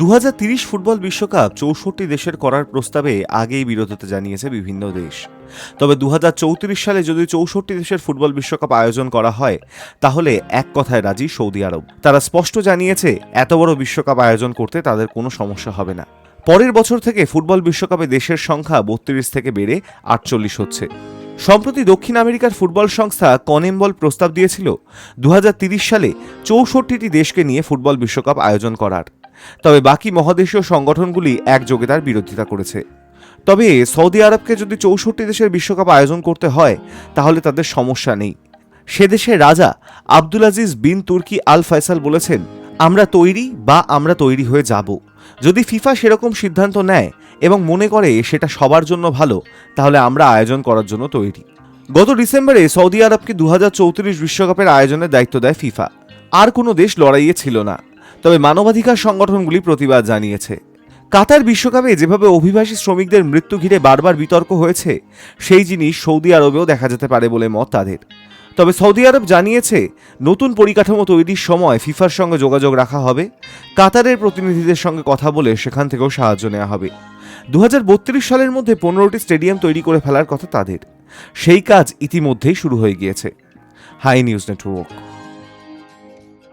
দু ফুটবল বিশ্বকাপ চৌষট্টি দেশের করার প্রস্তাবে আগেই বিরোধিতা জানিয়েছে বিভিন্ন দেশ। তবে দু হাজার চৌত্রিশ সালে যদি চৌষট্টি দেশের ফুটবল বিশ্বকাপ আয়োজন করা হয়, তাহলে এক কথায় রাজি সৌদি আরব। তারা স্পষ্ট জানিয়েছে, এত বড় বিশ্বকাপ আয়োজন করতে তাদের কোনো সমস্যা হবে না। পরের বছর থেকে ফুটবল বিশ্বকাপে দেশের সংখ্যা বত্রিশ থেকে বেড়ে আটচল্লিশ হচ্ছে। সম্প্রতি দক্ষিণ আমেরিকার ফুটবল সংস্থা কনেম্বল প্রস্তাব দিয়েছিল দু সালে চৌষট্টিটি দেশকে নিয়ে ফুটবল বিশ্বকাপ আয়োজন করার। তবে বাকি মহাদেশীয় সংগঠনগুলি একযোগে তার বিরোধিতা করেছে। তবে সৌদি আরবকে যদি চৌষট্টি দেশের বিশ্বকাপ আয়োজন করতে হয়, তাহলে তাদের সমস্যা নেই। সে দেশের রাজা আব্দুল আজিজ বিন তুর্কি আল ফয়সাল বলেছেন, আমরা তৈরি বা আমরা তৈরি হয়ে যাব। যদি ফিফা সেরকম সিদ্ধান্ত নেয় এবং মনে করে সেটা সবার জন্য ভালো, তাহলে আমরা আয়োজন করার জন্য তৈরি। গত ডিসেম্বরে সৌদি আরবকে দু বিশ্বকাপের আয়োজনের দায়িত্ব দেয় ফিফা। আর কোনো দেশ লড়াইয়ে ছিল না। তবে মানবাধিকার সংগঠনগুলি প্রতিবাদ জানিয়েছে। কাতার বিশ্বকাপে যেভাবে অভিবাসী শ্রমিকদের মৃত্যু ঘিরে বারবার বিতর্ক হয়েছে, সেই জিনিস সৌদি আরবেও দেখা যেতে পারে বলে মত তাদের। তবে সৌদি আরব জানিয়েছে, নতুন পরিকাঠামো তৈরির সময় ফিফার সঙ্গে যোগাযোগ রাখা হবে, কাতারের প্রতিনিধিদের সঙ্গে কথা বলে সেখান থেকেও সাহায্য নেওয়া হবে। দু হাজার বত্রিশ সালের মধ্যে পনেরোটি স্টেডিয়াম তৈরি করে ফেলার কথা তাদের। সেই কাজ ইতিমধ্যেই শুরু হয়ে গিয়েছে। Hi news network.